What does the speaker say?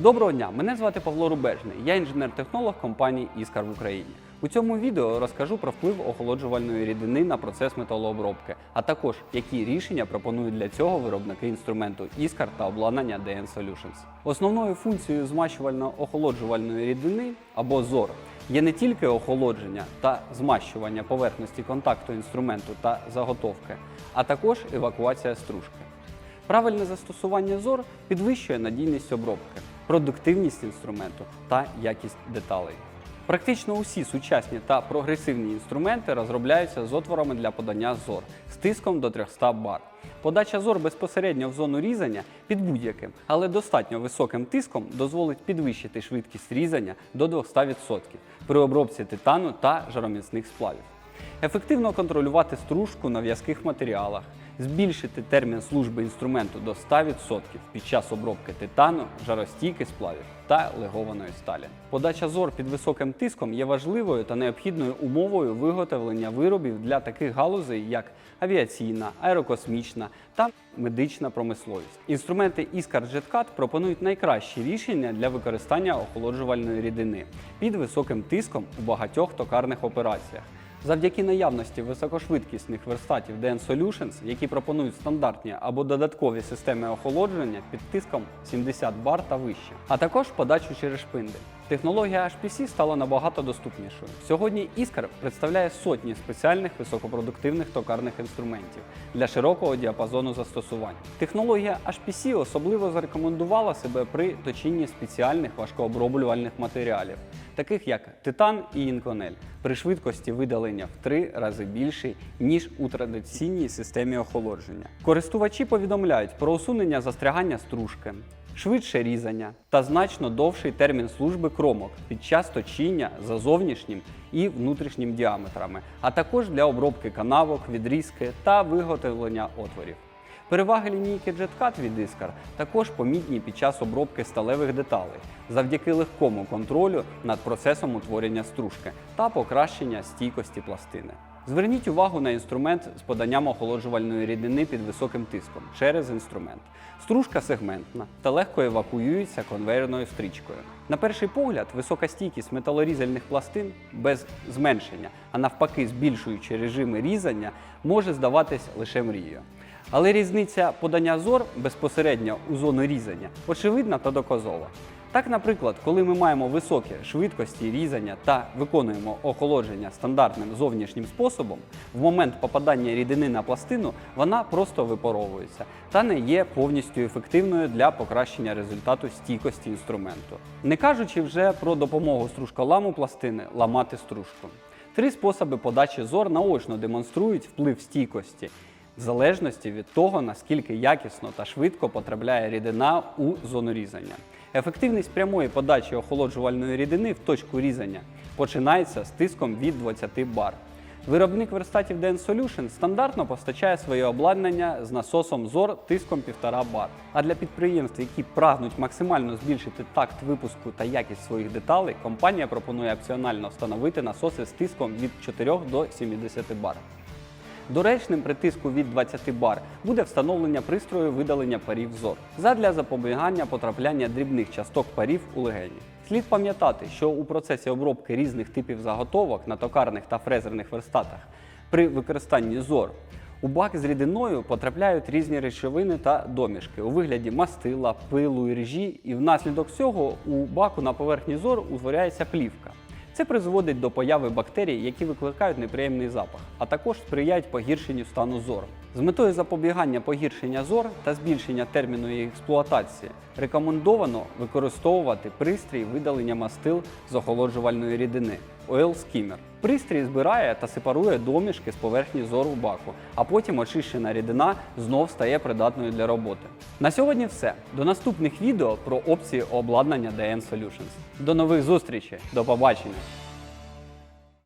Доброго дня! Мене звати Павло Рубежний. Я інженер-технолог компанії Іскар в Україні. У цьому відео розкажу про вплив охолоджувальної рідини на процес металообробки, а також які рішення пропонують для цього виробники інструменту Іскар та обладнання DN Solutions. Основною функцією змащувально-охолоджувальної рідини або ЗОР є не тільки охолодження та змащування поверхності контакту інструменту та заготовки, а також евакуація стружки. Правильне застосування ЗОР підвищує надійність обробки, продуктивність інструменту та якість деталей. Практично усі сучасні та прогресивні інструменти розробляються з отворами для подання ЗОР з тиском до 300 бар. Подача ЗОР безпосередньо в зону різання під будь-яким, але достатньо високим тиском дозволить підвищити швидкість різання до 200% при обробці титану та жароміцних сплавів. Ефективно контролювати стружку на в'язких матеріалах, збільшити термін служби інструменту до 100% під час обробки титану, жаростійких сплавів та легованої сталі. Подача зор під високим тиском є важливою та необхідною умовою виготовлення виробів для таких галузей, як авіаційна, аерокосмічна та медична промисловість. Інструменти Iskar JetCut пропонують найкращі рішення для використання охолоджувальної рідини під високим тиском у багатьох токарних операціях. Завдяки наявності високошвидкісних верстатів DN Solutions, які пропонують стандартні або додаткові системи охолодження під тиском 70 бар та вище, а також подачу через шпиндель. Технологія HPC стала набагато доступнішою. Сьогодні Iskar представляє сотні спеціальних високопродуктивних токарних інструментів для широкого діапазону застосувань. Технологія HPC особливо зарекомендувала себе при точінні спеціальних важкооброблювальних матеріалів, таких як титан і інконель, при швидкості видалення в три рази більшій, ніж у традиційній системі охолодження. Користувачі повідомляють про усунення застрягання стружки, швидше різання та значно довший термін служби кромок під час точіння за зовнішнім і внутрішнім діаметрами, а також для обробки канавок, відрізки та виготовлення отворів. Переваги лінійки JetCut від Iskar також помітні під час обробки сталевих деталей завдяки легкому контролю над процесом утворення стружки та покращення стійкості пластини. Зверніть увагу на інструмент з поданням охолоджувальної рідини під високим тиском через інструмент. Стружка сегментна та легко евакуюється конвейерною стрічкою. На перший погляд, висока стійкість металорізальних пластин без зменшення, а навпаки, збільшуючи режими різання, може здаватись лише мрією. Але різниця подання зор безпосередньо у зону різання очевидна та доказова. Так, наприклад, коли ми маємо високі швидкості різання та виконуємо охолодження стандартним зовнішнім способом, в момент попадання рідини на пластину вона просто випаровується та не є повністю ефективною для покращення результату стійкості інструменту. Не кажучи вже про допомогу стружколаму пластини ламати стружку. Три способи подачі зор наочно демонструють вплив стійкості в залежності від того, наскільки якісно та швидко потрапляє рідина у зону різання. Ефективність прямої подачі охолоджувальної рідини в точку різання починається з тиском від 20 бар. Виробник верстатів DN Solution стандартно постачає своє обладнання з насосом ZOR тиском 1,5 бар. А для підприємств, які прагнуть максимально збільшити такт випуску та якість своїх деталей, компанія пропонує опціонально встановити насоси з тиском від 4 до 70 бар. Доречним при тиску від 20 бар буде встановлення пристрою видалення парів зор задля запобігання потрапляння дрібних часток парів у легені. Слід пам'ятати, що у процесі обробки різних типів заготовок на токарних та фрезерних верстатах при використанні зор у бак з рідиною потрапляють різні речовини та домішки у вигляді мастила, пилу і ржі, і внаслідок цього у баку на поверхні зор утворяється плівка. Це призводить до появи бактерій, які викликають неприємний запах, а також сприяють погіршенню стану зору. З метою запобігання погіршення зор та збільшення терміну її експлуатації рекомендовано використовувати пристрій видалення мастил з охолоджувальної рідини Oil Skimmer. Пристрій збирає та сепарує домішки з поверхні зору баку, а потім очищена рідина знов стає придатною для роботи. На сьогодні все. До наступних відео про опції обладнання DN Solutions. До нових зустрічей, до побачення!